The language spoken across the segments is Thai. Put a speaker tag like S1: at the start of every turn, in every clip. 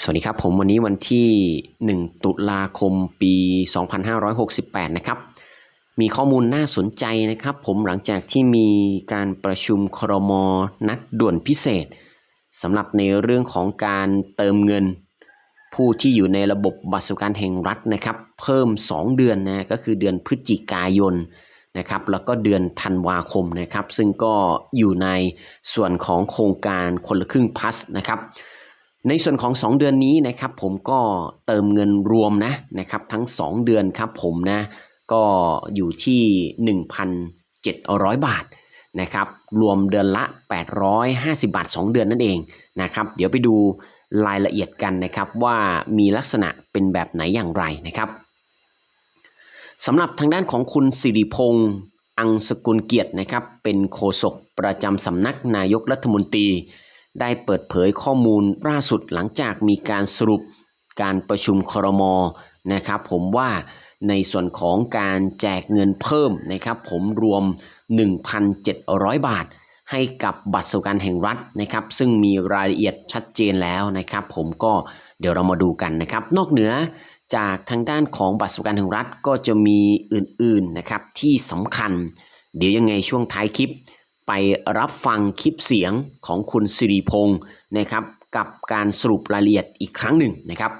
S1: สวัสดีครับผมวันนี้วันที่ 1 ตุลาคมปี 2568 นะครับ มีข้อมูลน่าสนใจนะครับ ผมหลังจากที่มีการประชุมครมนัดด่วนพิเศษสำหรับในเรื่องของการเติมเงิน ผู้ที่อยู่ในระบบบัตรสวัสดิการแห่งรัฐนะครับ เพิ่ม 2 เดือนนะก็คือเดือนพฤศจิกายนนะครับแล้วก็เดือนธันวาคมนะครับ ซึ่งก็อยู่ในส่วนของโครงการคนละครึ่งพัสนะครับ ในส่วนของ 2 เดือนนี้นะครับผมก็เติมเงินรวมนะนะครับทั้ง 2 เดือนครับผมนะก็อยู่ที่ 1,700 บาทนะครับรวมเดือนละ 850 บาท 2 เดือนนั่นเองนะครับเดี๋ยวไปดูรายละเอียดกันนะครับว่ามีลักษณะเป็นแบบไหนอย่างไรนะครับสำหรับทางด้านของคุณสิริพงษ์อังสกุลเกียรตินะครับเป็นโฆษกประจำสำนักนายกรัฐมนตรี ได้เปิดเผยข้อมูลล่าสุดหลังจากมีการสรุปการประชุมครมนะครับ ผมว่าในส่วนของการแจกเงินเพิ่มนะครับ ผมรวม 1,700 บาท ให้กับบัตรสวัสดิการแห่งรัฐนะครับ ซึ่งมีรายละเอียดชัดเจนแล้วนะครับ ผมก็เดี๋ยวเรามาดูกันนะครับ นอกเหนือจากทางด้านของบัตรสวัสดิการแห่งรัฐก็จะมีอื่นๆนะครับที่สำคัญ เดี๋ยวยังไงช่วงท้ายคลิป ไปรับฟังคลิปเสียงของคุณสิริพงศ์นะครับ กับการสรุปรายละเอียดอีกครั้งหนึ่งนะครับ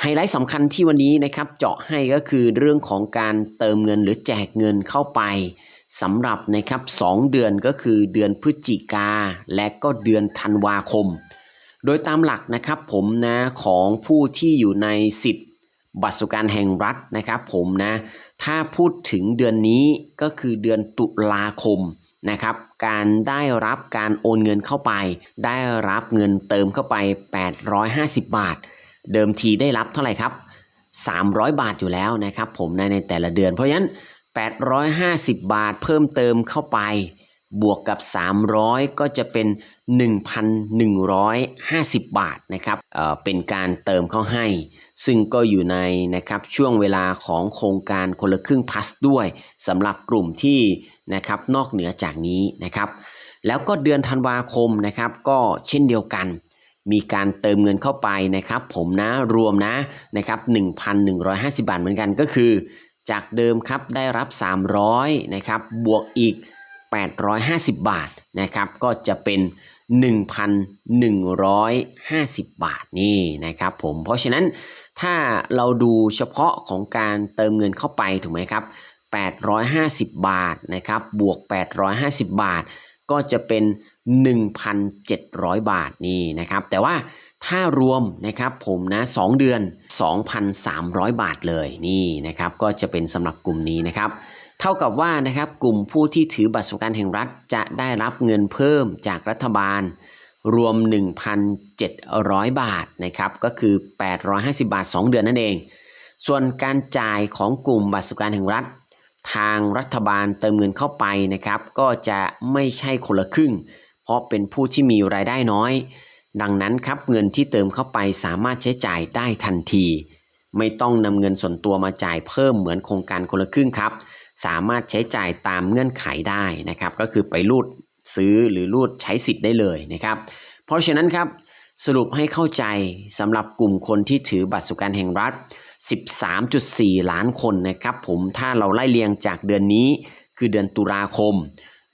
S1: ไฮไลท์สำคัญที่วันนี้นะครับเจาะให้ก็คือเรื่องของการเติมเงินหรือแจกเงินเข้าไปสำหรับนะครับ2เดือนก็คือเดือนพฤศจิกาและก็เดือนธันวาคม โดยตามหลักนะครับผมนะของผู้ที่อยู่ในสิทธิ์บัตรสวัสดิการแห่งรัฐนะครับผมนะถ้าพูดถึงเดือนนี้ก็คือเดือนตุลาคม นะครับ การได้รับการโอนเงินเข้าไป ได้รับเงินเติมเข้าไป 850 บาท เดิมทีได้รับเท่าไหร่ครับ 300 บาทอยู่แล้วนะครับ ผมในในแต่ละเดือน เพราะฉะนั้น 850 บาทเพิ่มเติมเข้าไป บวกกับ 300 ก็จะเป็น 1,150 บาทนะครับเเป็นการเติมเข้าให้ ซึ่งก็อยู่ในนะครับช่วงเวลาของโครงการคนละครึ่งพัสด้วยสำหรับกลุ่มที่นะครับนอกเหนือจากนี้นะครับ แล้วก็เดือนธันวาคมนะครับก็เช่นเดียวกัน มีการเติมเงินเข้าไปนะครับ ผมนะรวมนะนะครับ1,150 บาทเหมือนกันก็คือ จากเดิมครับได้รับ 300นะครับบวกอีก 850 บาทนะครับก็จะเป็น 1,150 บาทนี่นะครับผมเพราะฉะนั้นถ้าเราดูเฉพาะของการเติมเงินเข้าไปถูกไหมครับ 850 บาทนะครับบวก 850 บาท ก็จะเป็น 1,700 บาทนี่นะครับแต่ว่าถ้ารวมนะครับผมนะ 2 เดือน 2,300 บาทเลยนี่นะครับก็จะเป็นสำหรับกลุ่มนี้นะครับ เท่ากับว่านะครับกลุ่มผู้ที่ถือบัตรสวัสดิการแห่งรัฐจะได้รับเงินเพิ่มจากรัฐบาล รวม 1,700 บาทนะครับก็คือ 850 บาท 2 เดือนนั่นเอง ส่วนการจ่ายของกลุ่มบัตรสวัสดิการแห่งรัฐ ทางรัฐบาลเติมเงินเข้าไปนะครับก็จะไม่ใช่คนละครึ่ง เพราะเป็นผู้ที่มีรายได้น้อย ดังนั้นครับเงินที่เติมเข้าไปสามารถใช้จ่ายได้ทันที ไม่ต้องนำเงินส่วนตัวมาจ่ายเพิ่มเหมือนโครงการคนละครึ่งครับ สามารถใช้จ่ายตามเงื่อนไขได้นะครับ ก็คือไปรูดซื้อหรือรูดใช้สิทธิ์ได้เลยนะครับ เพราะฉะนั้นครับสรุปให้เข้าใจสำหรับกลุ่มคนที่ถือบัตรสวัสดิการแห่งรัฐ 13.4 ล้านคนนะครับผมถ้าเราไล่เรียงจากเดือนนี้คือเดือนตุลาคม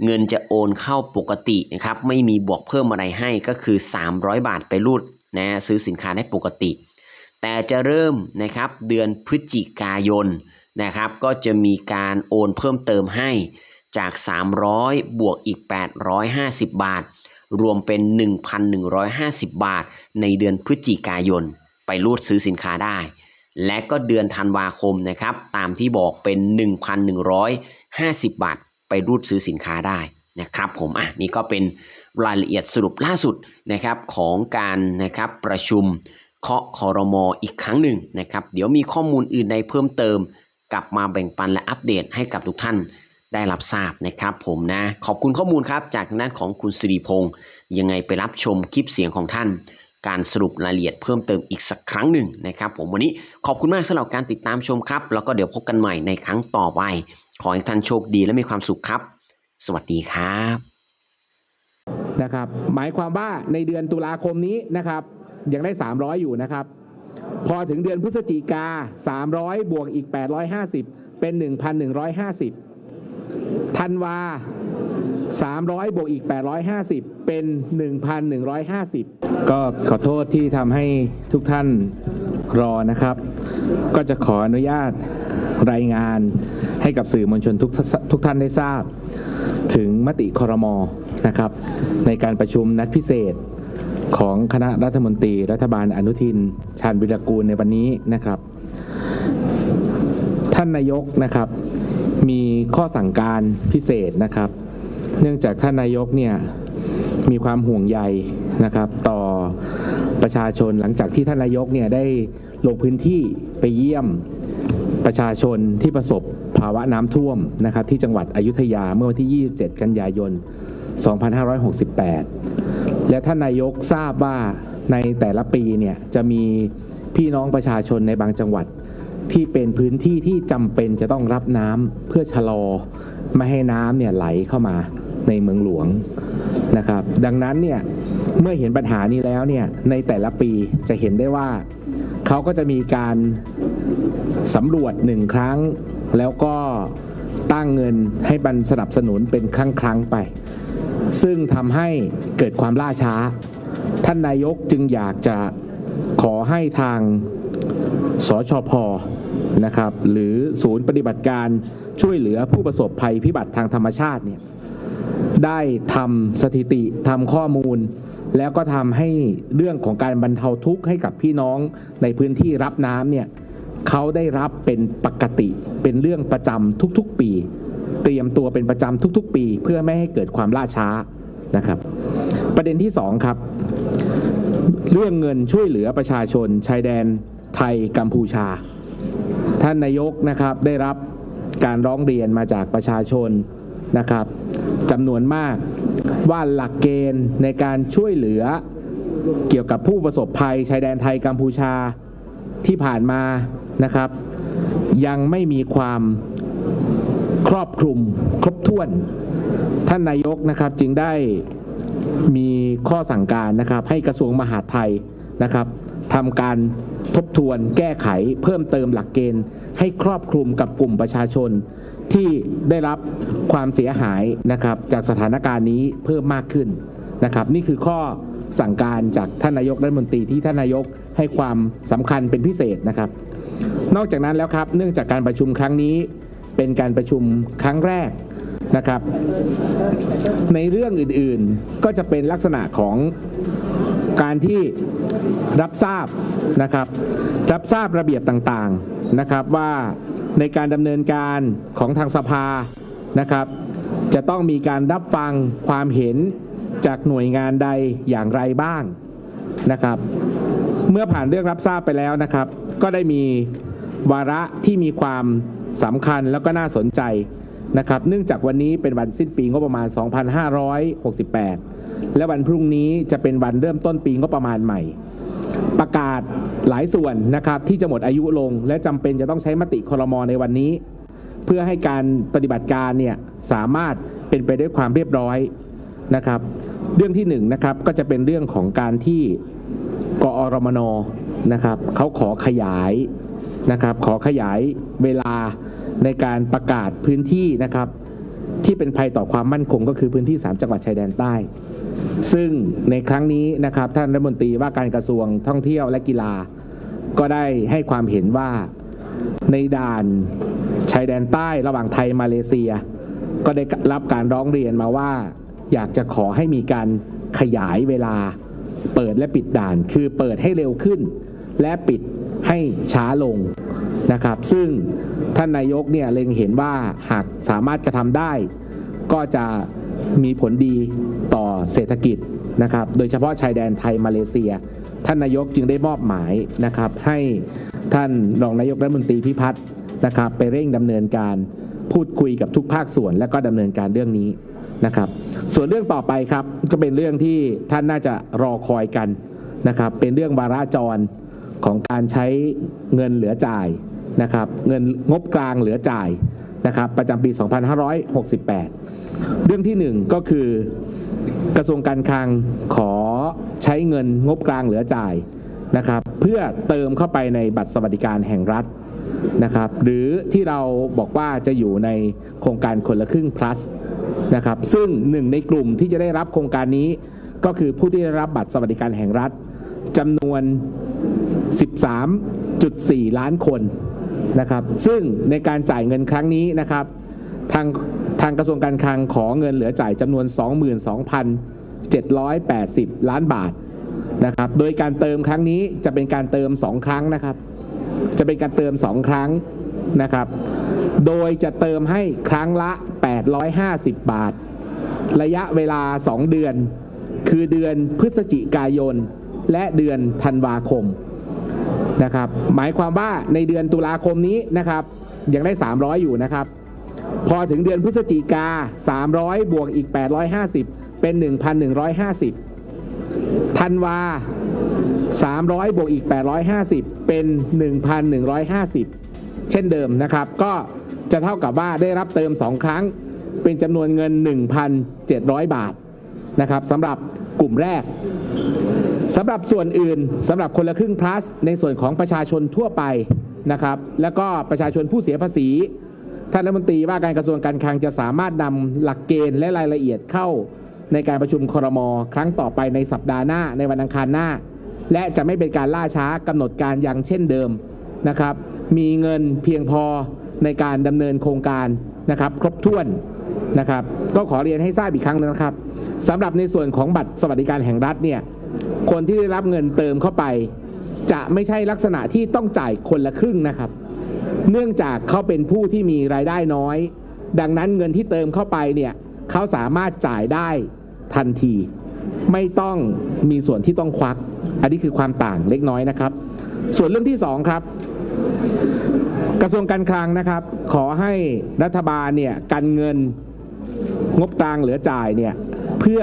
S1: เงินจะโอนเข้าปกตินะครับไม่มีบวกเพิ่มอะไรให้ก็คือ 300 บาทไปรูดนะซื้อสินค้าได้ปกติ แต่จะเริ่มนะครับเดือนพฤศจิกายนนะครับ ก็จะมีการโอนเพิ่มเติมให้จาก 300 บวกอีก 850 บาท รวมเป็น 1,150 บาท ในเดือนพฤศจิกายน ไปรูดซื้อสินค้าได้ และก็เดือนธันวาคมนะครับ ตามที่บอกเป็น 1,150 บาท ไปรูดซื้อสินค้าได้นะครับผมอะนี่ก็เป็นรายละเอียดสรุปล่าสุดนะครับของการนะครับประชุม เคาะคอรมออีกครั้งหนึ่งนะครับ เดี๋ยวมีข้อมูลอื่นใดเพิ่มเติม กลับมาแบ่งปันและอัปเดตให้กับทุกท่านได้รับทราบนะครับผมนะ ขอบคุณข้อมูลครับจากด้านของคุณสิริพงศ์ยังไงไปรับชมคลิปเสียงของท่าน การสรุปรายละเอียดเพิ่มเติมอีกสักครั้งหนึ่งนะครับ ผมวันนี้ขอบคุณมากสำหรับการติดตามชมครับ แล้วก็เดี๋ยวพบกันใหม่ในครั้งต่อไป ขอให้ท่านโชคดีและมีความสุขครับ สวัสดีครับ
S2: นะครับ หมายความว่าในเดือนตุลาคมนี้นะครับ ยังได้ 300 อยู่นะครับ พอถึงเดือนพฤศจิกา 300 บวกอีก 850 เป็น 1,150ธันวา 300 บวกอีก 850 เป็น 1,150 ก็ขอโทษที่ทำให้ทุกท่านรอนะครับ ก็จะขออนุญาตรายงานให้กับสื่อมวลชนทุกทุกท่านได้ทราบ ถึงมติคอรมอนะครับ ในการประชุมนัดพิเศษ ของคณะรัฐมนตรีรัฐบาลอนุทิน ชาญวิรกูลในวันนี้นะครับ ท่านนายกนะครับ มีข้อสั่งการพิเศษนะครับ เนื่องจากท่านนายกเนี่ยมีความห่วงใยนะครับ ต่อประชาชนหลังจากที่ท่านนายกเนี่ยได้ลงพื้นที่ไปเยี่ยมประชาชนที่ประสบภาวะน้ำท่วมนะครับ ที่จังหวัดอยุธยาเมื่อวันที่ 27 กันยายน 2568 และท่านนายกทราบว่าในแต่ละปีเนี่ยจะมีพี่น้องประชาชนในบางจังหวัด ที่เป็นพื้นที่ที่จำเป็นจะต้องรับน้ำเพื่อชะลอไม่ให้น้ำเนี่ยไหลเข้ามาในเมืองหลวงนะครับ ดังนั้นเนี่ยเมื่อเห็นปัญหานี้แล้วเนี่ยในแต่ละปีจะเห็นได้ว่าเขาก็จะมีการสำรวจหนึ่งครั้ง แล้วก็ตั้งเงินให้บันสนับสนุนเป็นครั้งครั้งไป ซึ่งทำให้เกิดความล่าช้า ท่านนายกจึงอยากจะขอให้ทางสชพนะครับ หรือศูนย์ปฏิบัติการช่วยเหลือผู้ประสบภัยพิบัติทางธรรมชาติเนี่ยได้ทำสถิติทำข้อมูล แล้วก็ทำให้เรื่องของการบรรเทาทุกข์ให้กับพี่น้องในพื้นที่รับน้ำเนี่ยเขาได้รับเป็นปกติเป็นเรื่องประจำทุกๆปี เตรียมตัวเป็นประจำทุกๆ ปี เพื่อไม่ให้เกิดความล่าช้านะครับ ประเด็นที่สองครับ เรื่องเงินช่วยเหลือประชาชน ชายแดนไทยกัมพูชา ท่านนายกนะครับได้รับการร้องเรียนมาจากประชาชนนะครับจำนวนมากว่าหลักเกณฑ์ในการช่วยเหลือเกี่ยวกับผู้ประสบภัยชายแดนไทยกัมพูชาที่ผ่านมานะครับ ยังไม่มีความ ครอบคลุมครบถ้วน ท่านนายกนะครับจึงได้มีข้อสั่งการนะครับ ให้กระทรวงมหาดไทยนะครับทำการทบทวนแก้ไขเพิ่มเติมหลักเกณฑ์ ให้ครอบคลุมกับกลุ่มประชาชน ที่ได้รับความเสียหายนะครับจากสถานการณ์นี้เพิ่มมากขึ้นนะครับนี่คือข้อสั่งการจากท่านนายกรัฐมนตรีที่ท่านนายกให้ความสำคัญเป็นพิเศษนะครับ นอกจากนั้นแล้วครับเนื่องจากการประชุมครั้งนี้ เป็นการประชุมครั้งแรกนะครับ ในเรื่องอื่นๆก็จะเป็นลักษณะของการที่รับทราบนะครับ รับทราบระเบียบต่างๆนะครับว่าในการดำเนินการของทางสภานะครับ จะต้องมีการรับฟังความเห็นจากหน่วยงานใดอย่างไรบ้างนะครับ เมื่อผ่านเรื่องรับทราบไปแล้วนะครับ ก็ได้มีวาระที่มีความ สำคัญแล้วก็น่าสนใจนะครับ เนื่องจากวันนี้เป็นวันสิ้นปีงบประมาณ 2568 และวันพรุ่งนี้จะเป็นวันเริ่มต้นปีงบประมาณใหม่ ประกาศหลายส่วนนะครับที่จะหมดอายุลง และจำเป็นจะต้องใช้มติครมในวันนี้ เพื่อให้การปฏิบัติการเนี่ยสามารถเป็นไปด้วยความเรียบร้อยนะครับ เรื่องที่หนึ่งนะครับก็จะเป็นเรื่องของการที่กอรมนนะครับเขาขอขยาย นะครับ ขอขยายเวลาในการประกาศพื้นที่นะครับ ที่เป็นภัยต่อความมั่นคงก็คือพื้นที่ 3 จังหวัดชายแดนใต้ ซึ่งในครั้งนี้นะครับท่านรัฐมนตรีว่าการกระทรวงท่องเที่ยวและกีฬา ก็ได้ให้ความเห็นว่าในด่านชายแดนใต้ระหว่างไทยมาเลเซีย ก็ได้รับการร้องเรียนมาว่า อยากจะขอให้มีการขยายเวลาเปิดและปิดด่าน คือเปิดให้เร็วขึ้น และปิด ให้ช้าลงนะครับ ซึ่งท่านนายกเนี่ยเล็งเห็นว่าหากสามารถกระทำได้ ก็จะมีผลดีต่อเศรษฐกิจนะครับ โดยเฉพาะชายแดนไทยมาเลเซีย ท่านนายกจึงได้มอบหมายนะครับ ให้ท่านรองนายกรัฐมนตรีพิพัฒน์นะครับ ไปเร่งดำเนินการพูดคุยกับทุกภาคส่วน และก็ดำเนินการเรื่องนี้นะครับ ส่วนเรื่องต่อไปครับก็เป็นเรื่องที่ท่านน่าจะรอคอยกันนะครับ เป็นเรื่องวาระจร ของการใช้เงินเหลือจ่ายนะครับเงินงบกลางเหลือจ่ายนะครับประจำปี 2568 เรื่องที่หนึ่งก็คือกระทรวงการคลังขอใช้เงินงบกลางเหลือจ่ายนะครับเพื่อเติมเข้าไปในบัตรสวัสดิการแห่งรัฐนะครับหรือที่เราบอกว่าจะอยู่ในโครงการคนละครึ่ง plus นะครับซึ่งหนึ่งในกลุ่มที่จะได้รับโครงการนี้ก็คือผู้ที่ได้รับบัตรสวัสดิการแห่งรัฐจำนวน 13.4 ล้านคนนะครับ ซึ่งในการจ่ายเงินครั้งนี้นะครับทางทางกระทรวงการคลังขอเงินเหลือจ่ายจำนวน 22,780 ล้านบาทนะครับ โดยการเติมครั้งนี้จะเป็นการเติม 2 ครั้งนะครับ จะเป็นการเติม 2 ครั้งนะครับ โดยจะเติมให้ครั้งละ 850 บาท ระยะเวลา 2 เดือน คือเดือนพฤศจิกายน และเดือนธันวาคม นะครับ หมายความว่าในเดือนตุลาคมนี้นะครับ ยังได้ 300 อยู่นะครับ พอถึงเดือนพฤศจิกา 300 บวกอีก 850 เป็น 1,150ธันวา 300 บวกอีก 850 เป็น 1,150 เช่นเดิมนะครับ ก็จะเท่ากับว่าได้รับเติม 2 ครั้ง เป็นจำนวนเงิน 1,700 บาทนะครับสำหรับกลุ่มแรก สำหรับส่วนอื่นสำหรับคนละครึ่ง plus ในส่วนของประชาชนทั่วไปนะครับ แล้วก็ประชาชนผู้เสียภาษีท่านรัฐมนตรีว่าการกระทรวงการคลังจะสามารถนำหลักเกณฑ์และรายละเอียดเข้าในการประชุมครม ครั้งต่อไปในสัปดาห์หน้าในวันอังคารหน้า และจะไม่เป็นการล่าช้ากำหนดการอย่างเช่นเดิมนะครับ มีเงินเพียงพอในการดำเนินโครงการนะครับ ครบถ้วนนะครับ ก็ขอเรียนให้ทราบอีกครั้งนะครับสำหรับในส่วนของบัตรสวัสดิการแห่งรัฐเนี่ย คนที่ได้รับเงินเติมเข้าไป จะไม่ใช่ลักษณะที่ต้องจ่ายคนละครึ่งนะครับ เนื่องจากเขาเป็นผู้ที่มีรายได้น้อย ดังนั้นเงินที่เติมเข้าไปเนี่ยเขาสามารถจ่ายได้ทันที ไม่ต้องมีส่วนที่ต้องควัก อันนี้คือความต่างเล็กน้อยนะครับ ส่วนเรื่องที่สองครับ กระทรวงการคลังนะครับ ขอให้รัฐบาลเนี่ยกันเงินงบกลางเหลือจ่ายเนี่ยเพื่อ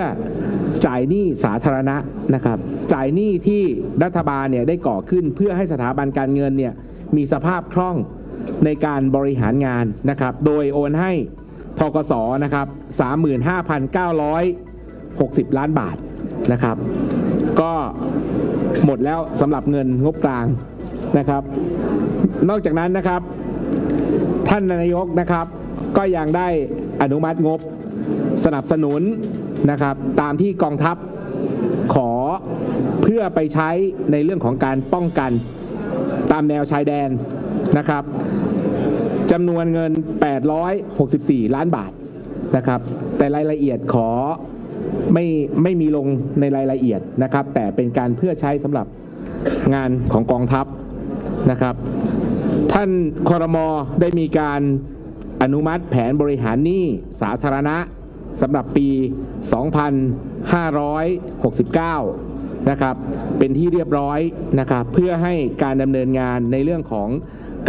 S2: จ่ายหนี้สาธารณะนะครับ จ่ายหนี้ที่รัฐบาลเนี่ยได้ก่อขึ้นเพื่อให้สถาบันการเงินเนี่ยมีสภาพคล่องในการบริหารงานนะครับ โดยโอนให้ทกสนะครับ 35,960 ล้านบาทนะครับ ก็หมดแล้วสำหรับเงินงบกลางนะครับ นอกจากนั้นนะครับ ท่านนายกนะครับ ก็ยังได้อนุมัติงบสนับสนุน นะครับ ตามที่กองทัพขอเพื่อไปใช้ในเรื่องของการป้องกันตามแนวชายแดนนะครับจำนวนเงิน 864 ล้านบาทนะครับ แต่รายละเอียดขอไม่ไม่มีลงในรายละเอียดนะครับ แต่เป็นการเพื่อใช้สำหรับงานของกองทัพนะครับ ท่านคอรมอได้มีการอนุมัติแผนบริหารหนี้สาธารณะ สำหรับปี 2569 นะครับ เป็นที่เรียบร้อยนะครับ เพื่อให้การดำเนินงานในเรื่องของ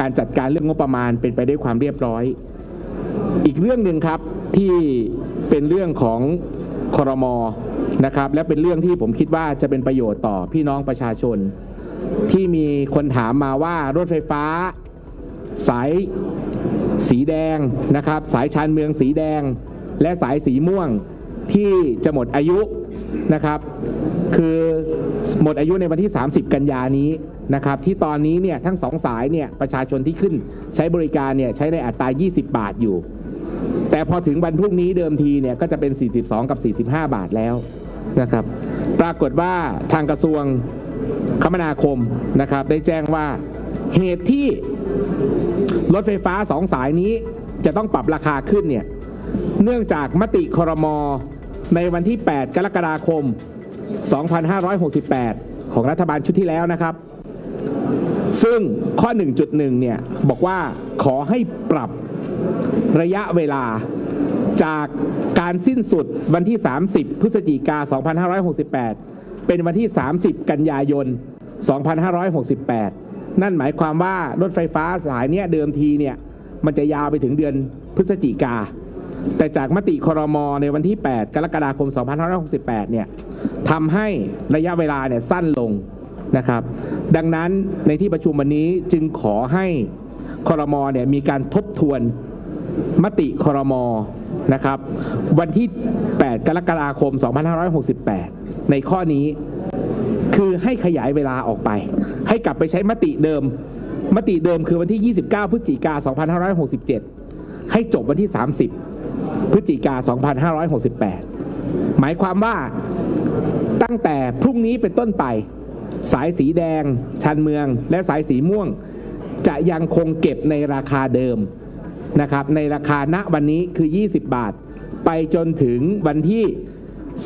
S2: การจัดการเรื่องงบประมาณเป็นไปด้วยความเรียบร้อย อีกเรื่องหนึ่งครับที่เป็นเรื่องของคอรมอนะครับ และเป็นเรื่องที่ผมคิดว่าจะเป็นประโยชน์ต่อพี่น้องประชาชน ที่มีคนถามมาว่ารถไฟฟ้า สายสีแดงนะครับ สายชานเมืองสีแดง และสายสีม่วงที่จะหมดอายุนะครับ คือหมดอายุในวันที่ 30 กันยานี้นะครับ ที่ตอนนี้เนี่ยทั้งสองสายเนี่ยประชาชนที่ขึ้นใช้บริการเนี่ยใช้ในอัตรา 20 บาทอยู่ แต่พอถึงวันพรุ่งนี้เดิมทีเนี่ยก็จะเป็น 42 กับ 45 บาทแล้วนะครับ ปรากฏว่าทางกระทรวงคมนาคมนะครับ ได้แจ้งว่าเหตุที่รถไฟฟ้าสองสายนี้จะต้องปรับราคาขึ้นเนี่ย เนื่องจากมติครม ในวันที่ 8 กรกฎาคม 2568 ของรัฐบาลชุดที่แล้วนะครับ ซึ่งข้อ 1.1 เนี่ย บอกว่าขอให้ปรับระยะเวลาจากการสิ้นสุดวันที่ 30 พฤศจิกา 2568 เป็นวันที่ 30 กันยายน 2568 นั่นหมายความว่ารถไฟฟ้าสายเนี้ยเดิมทีเนี่ย มันจะยาวไปถึงเดือนพฤศจิกา แต่จากมติครมในวันที่ 8 กรกฎาคม 2568 เนี่ยทำให้ระยะเวลาเนี่ยสั้นลงนะครับ ดังนั้นในที่ประชุมวันนี้จึงขอให้ครมเนี่ยมีการทบทวนมติครมนะครับ วันที่ 8 กรกฎาคม 2568 ในข้อนี้คือให้ขยายเวลาออกไป ให้กลับไปใช้มติเดิม มติเดิมคือวันที่ 29 พฤศจิกา 2567 ให้จบวันที่ 30 พฤศจิกา 2568 หมายความว่าตั้งแต่พรุ่งนี้เป็นต้นไป สายสีแดง ชันเมือง และสายสีม่วง จะยังคงเก็บในราคาเดิมนะครับในราคาณวันนี้คือ 20 บาท ไปจนถึงวันที่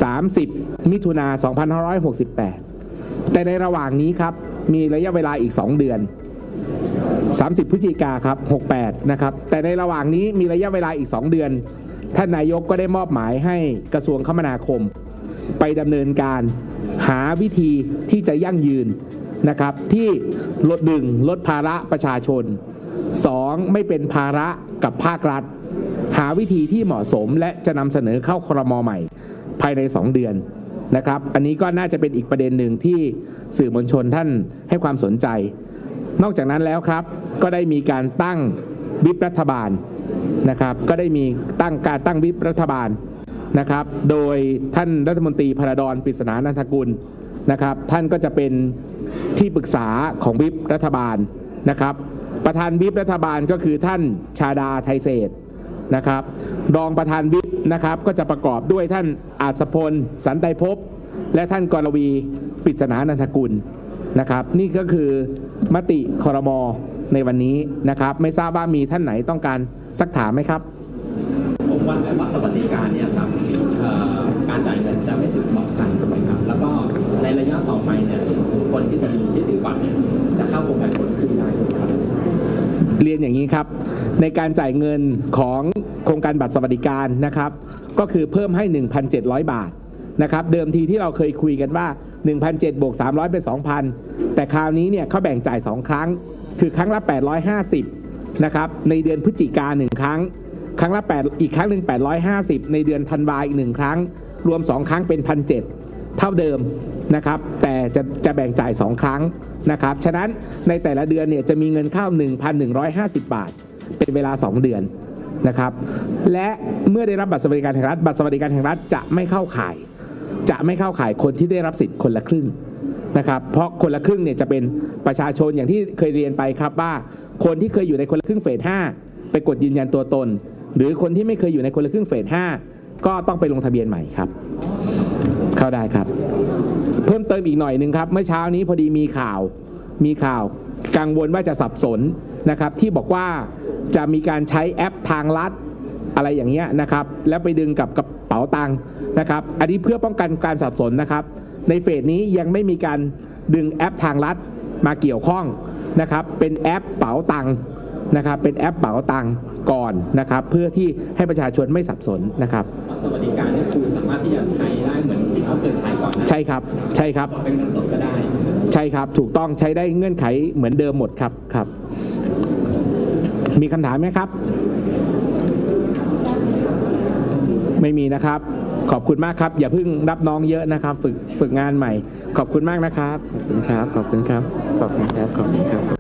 S2: 30 มิถุนา2568 แต่ในระหว่างนี้ครับ มีระยะเวลาอีก 2 เดือน 30 พฤศจิกาครับ 68 นะครับ แต่ในระหว่างนี้มีระยะเวลาอีก 2 เดือน ท่านนายกก็ได้มอบหมายให้กระทรวงคมนาคม ไปดำเนินการหาวิธีที่จะยั่งยืนนะครับ ที่ลดดึงลดภาระประชาชน 2. ไม่เป็นภาระกับภาครัฐ หาวิธีที่เหมาะสมและจะนำเสนอเข้าครมใหม่ ภายใน 2 เดือนนะครับ อันนี้ก็น่าจะเป็นอีกประเด็นหนึ่งที่สื่อมวลชนท่านให้ความสนใจ นอกจากนั้นแล้วครับ ก็ได้มีการตั้งวิปรัฐบาล นะครับ ก็ได้มีตั้งการตั้งวิปรัฐบาลนะครับ โดยท่านรัฐมนตรีพระดอนปริศนานันทกุลนะครับ ท่านก็จะเป็นที่ปรึกษาของวิปรัฐบาลนะครับ ประธานวิปรัฐบาลก็คือท่านชาดาไทยเศรษฐ์นะครับ รองประธานวิปนะครับก็จะประกอบด้วยท่านอาสพลสันไตภพและท่านกรวีปริศนานันทกุลนะครับ นี่ก็คือมติคอรมอ ในวันนี้นะครับ ไม่ทราบว่ามีท่านไหนต้องการซักถามไหมครับ
S3: ผมว่าในบัตรสวัสดิการเนี่ยครับเอ่อการจ่ายเงินจะไม่ถึงสองพันถูกไหมครับ แล้วก็ในระยะต่อไปเนี่ยคนที่ถือที่ถือบัตรเนี่ยจะเข้าโครงการคนละครึ่งได้ถูกไหมครับ
S2: เรียนอย่างนี้ครับ ในการจ่ายเงินของโครงการบัตรสวัสดิการนะครับ ก็คือเพิ่มให้ 1,700 บาทนะครับเดิมทีที่เราเคยคุยกันว่า 1,700บวก300 เป็น 2,000 แต่คราวนี้เนี่ยเขาแบ่งจ่าย 2 ครั้ง คือครั้งละ 850นะครับในเดือนพฤศจิกาหนึ่งครั้ง ครั้งละ 8 อีกครั้งหนึ่ง850 ในเดือนธันวาอีกหนึ่งครั้ง รวม 2 ครั้งเป็น 1,700 เท่าเดิมนะครับแต่จะจะแบ่งจ่าย 2 ครั้งนะครับฉะนั้นในแต่ละเดือนเนี่ยจะมีเงินเข้า 1,150 บาท เป็นเวลา 2 เดือนนะครับและเมื่อได้รับบัตรสวัสดิการแห่งรัฐบัตรสวัสดิการแห่งรัฐจะไม่เข้าข่าย จะไม่เข้าข่ายคนที่ได้รับสิทธิ์คนละครึ่ง นะครับ เพราะคนละครึ่งเนี่ยจะเป็นประชาชนอย่างที่เคยเรียนไปครับว่าคนที่เคยอยู่ในคนละครึ่งเฟส5ไปกดยืนยันตัวตน หรือคนที่ไม่เคยอยู่ในคนละครึ่งเฟส5ก็ต้องไปลงทะเบียนใหม่ครับ เข้าได้ครับ เพิ่มเติมอีกหน่อยหนึ่งครับ เมื่อเช้านี้พอดีมีข่าวมีข่าวกังวลว่าจะสับสนนะครับ ที่บอกว่าจะมีการใช้แอปทางลัดอะไรอย่างเงี้ยนะครับ แล้วไปดึงกับกระเป๋าตังค์นะครับ อันนี้เพื่อป้องกันการสับสนนะครับ ในเฟสนี้ยังไม่มีการดึงแอปทางลัดมาเกี่ยวข้องนะครับ เป็นแอปเป๋าตังค์นะครับ เป็นแอปเป๋าตังค์ก่อนนะครับ เพื่อที่ให้ประชาชนไม่สับสนนะครับ
S3: บัตรสวัสดิการเนี่ยคือสามารถที่จะใช้ได้เหมือนที่เขาเคยใช้ก่อนนะ
S2: ใช่ครับ ใช่ครับ
S3: เป็นเงินสดก็ได้
S2: ใช่ครับ ถูกต้องใช้ได้เงื่อนไขเหมือนเดิมหมดครับครับ มีคำถามไหมครับ ไม่มีนะครับ ขอบคุณมากครับ อย่าเพิ่งรับน้องเยอะนะครับ ฝึกฝึกงานใหม่ ขอบคุณมากนะครับ ขอบคุณครับ ขอบคุณครับ ขอบคุณครับ ขอบคุณครับ